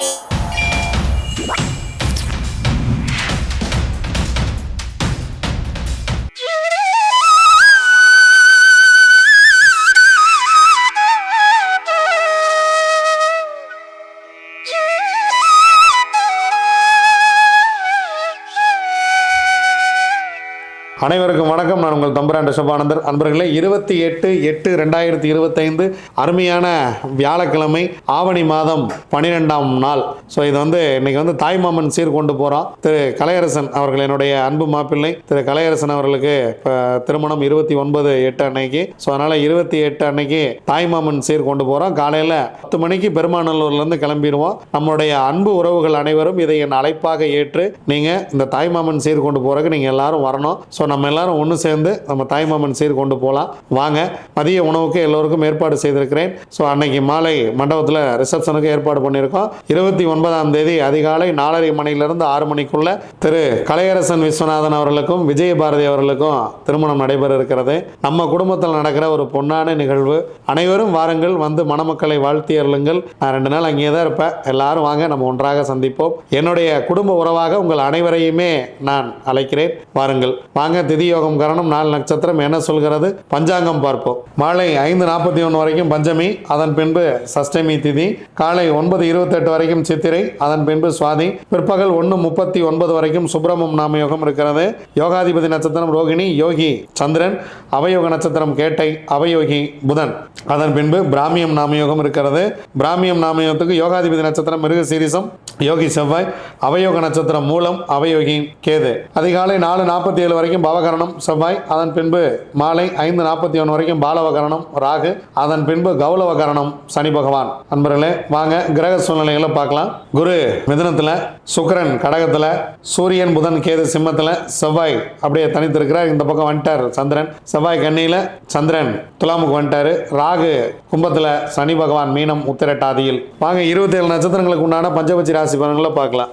you அனைவருக்கும் வணக்கம். நான் உங்கள் தம்புரான் ரிஷபானந்தர் அன்பர்களே இருபத்தி எட்டு எட்டு ரெண்டாயிரத்தி இருபத்தைந்து அருமையான வியாழக்கிழமை ஆவணி மாதம் பனிரெண்டாம் நாள். ஸோ இது வந்து இன்னைக்கு வந்து தாய்மாமன் சீர் கொண்டு போகிறோம் திரு கலையரசன் அவர்கள் என்னுடைய அன்பு மாப்பிள்ளை. திரு கலையரசன் அவர்களுக்கு இப்போ திருமணம் இருபத்தி ஒன்பது எட்டு அன்னைக்கு. ஸோ அதனால் இருபத்தி எட்டு அன்னைக்கு தாய்மாமன் சீர் கொண்டு போகிறோம் காலையில் பத்து மணிக்கு பெருமாநல்லூர்லேருந்து கிளம்பிடுவோம். நம்மளுடைய அன்பு உறவுகள் அனைவரும் இதை என் அழைப்பாக ஏற்று நீங்கள் இந்த தாய்மாமன் சீர் கொண்டு போகிறதுக்கு நீங்கள் எல்லாரும் வரணும். ஸோ நம்ம எல்லாரும் ஒன்று சேர்ந்து நம்ம தாய்மாமன் சீர் கொண்டு போகலாம் வாங்க மதிய உணவுக்கு எல்லோருக்கும் ஏற்பாடு செய்திருக்கிறேன். ஸோ அன்னைக்கு மாலை மண்டபத்தில் ரிசப்ஷனுக்கு ஏற்பாடு பண்ணியிருக்கோம். இருபத்தி ஒன்பதாம் தேதி அதிகாலை நாலரை மணியிலிருந்து ஆறு மணிக்குள்ள திரு கலையரசன் விஸ்வநாதன் அவர்களுக்கும் விஜயபாரதி அவர்களுக்கும் திருமணம் நடைபெற இருக்கிறது நம்ம குடும்பத்தில் நடக்கிற ஒரு பொன்னான நிகழ்வு. அனைவரும் வாருங்கள் வந்து மணமக்களை வாழ்த்தி அருளுங்கள். நான் ரெண்டு நாள் அங்கேயே தான் இருப்பேன். எல்லாரும் வாங்க நம்ம ஒன்றாக சந்திப்போம். என்னுடைய குடும்ப உறவாக உங்கள் அனைவரையுமே நான் அழைக்கிறேன். வாருங்கள். வாங்க திதி யோகம் கரணம் நாலு நட்சத்திரம் என்ன சொல்கிறது? பஞ்சாங்கம் பார்ப்போம். மாலை ஐந்து நாற்பத்தி ஒன்று வரைக்கும் பஞ்சமி அதன் பின்பு சஷ்டமி திதி காலை ஒன்பது இருபத்தெட்டு வரைக்கும் சித்திரை அதன் பின்பு சுவாதி பிற்பகல் ஒன்று முப்பத்தி ஒன்பது வரைக்கும் சுப்பிரமம் நாம யோகம் இருக்கிறது. யோகாதிபதி நட்சத்திரம் ரோகிணி யோகி சந்திரன் அவயோக நட்சத்திரம் கேட்டை அவயோகி புதன். அதன் பின்பு பிராமியம் நாமயோகம் இருக்கிறது. பிராமியம் நாமயோகத்துக்கு யோகாதிபதி நட்சத்திரம் மிருக சீரிசம் யோகி செவ்வாய் அவயோக நட்சத்திரம் மூலம் அவயோகி கேது. அதிகாலை நாலு நாற்பத்தி ஏழு வரைக்கும் பவகரணம் செவ்வாய் அதன் பின்பு மாலை ஐந்து நாற்பத்தி ஒன்று வரைக்கும் பாலவகரணம் ராகு அதன் பின்பு கௌலவகரணம் சனி பகவான். அன்பர்களே வாங்க கிரக சூழ்நிலைகளை பார்க்கலாம். குரு மிதனத்தில் சுக்கிரன் கடகத்தில் சூரியன் புதன் கேது சிம்மத்தில் செவ்வாய் அப்படியே தனித்திருக்கிறார். இந்த பக்கம் வந்துட்டார் சந்திரன். செவ்வாய் கண்ணியில் சந்திரன் துலாமுக்கு வந்துட்டாரு. ராகு கும்பத்தில் சனி பகவான் மீனம் உத்திரட்டாதியில். வாங்க இருபத்தி ஏழு நட்சத்திரங்களுக்கு உண்டான பஞ்சபட்சி ராசி பலன்களை பார்க்கலாம்.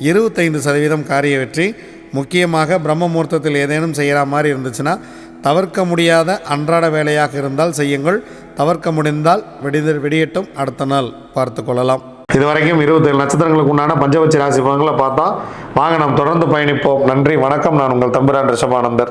இருபத்தைந்து சதவீதம் காரிய வெற்றி. முக்கியமாக பிரம்ம முகூர்த்தத்தில் ஏதேனும் செய்கிற மாதிரி இருந்துச்சுன்னா தவிர்க்க முடியாத அன்றாட வேலையாக இருந்தால் செய்யுங்கள். தவிர்க்க முடிந்தால் வெடித வெடியட்டும். அடுத்த நாள் பார்த்து கொள்ளலாம். இதுவரைக்கும் இருபத்தேழு நட்சத்திரங்களுக்கு உண்டான பஞ்சபட்சி ராசி பலன்களை பார்த்தா வாங்க நாம் தொடர்ந்து பயணிப்போம். நன்றி வணக்கம். நான் உங்கள் தம்பிரான் ரிஷபானந்தர்.